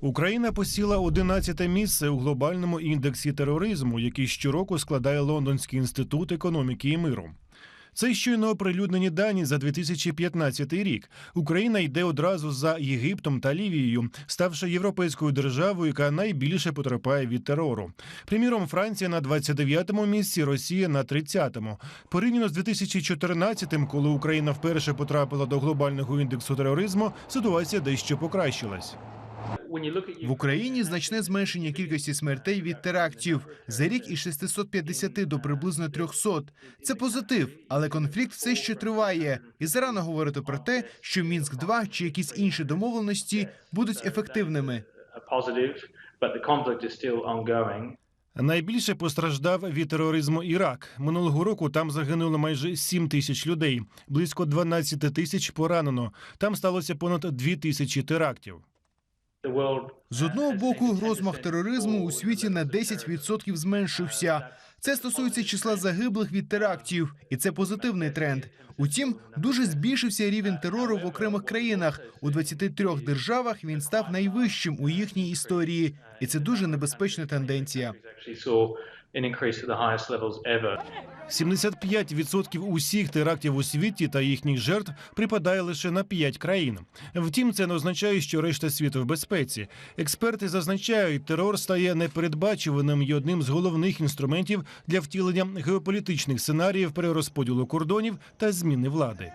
Україна посіла 11 місце у глобальному індексі тероризму, який щороку складає Лондонський інститут економіки і миру. Це щойно оприлюднені дані за 2015 рік. Україна йде одразу за Єгиптом та Лівією, ставши європейською державою, яка найбільше потерпає від терору. Приміром, Франція на 29-му місці, Росія на 30-му. Порівняно з 2014-м, коли Україна вперше потрапила до глобального індексу тероризму, ситуація дещо покращилась. В Україні значне зменшення кількості смертей від терактів за рік із 650 до приблизно 300. Це позитив, але конфлікт все ще триває. І зарано говорити про те, що мінськ 2 чи якісь інші домовленості будуть ефективними. Найбільше постраждав від тероризму Ірак. Минулого року там загинуло майже 7 тисяч людей, близько 12 тисяч поранено. Там сталося понад 2 тисячі терактів. З одного боку, розмах тероризму у світі на 10% зменшився. Це стосується числа загиблих від терактів, і це позитивний тренд. Утім, дуже збільшився рівень терору в окремих країнах. У 23 державах він став найвищим у їхній історії, і це дуже небезпечна тенденція. Actually saw an increase at the highest levels ever. 75% усіх терактів у світі та їхніх жертв припадає лише на 5 країн. Втім, це не означає, що решта світу в безпеці. Експерти зазначають, терор стає непередбачуваним і одним з головних інструментів для втілення геополітичних сценаріїв перерозподілу кордонів та зміни влади.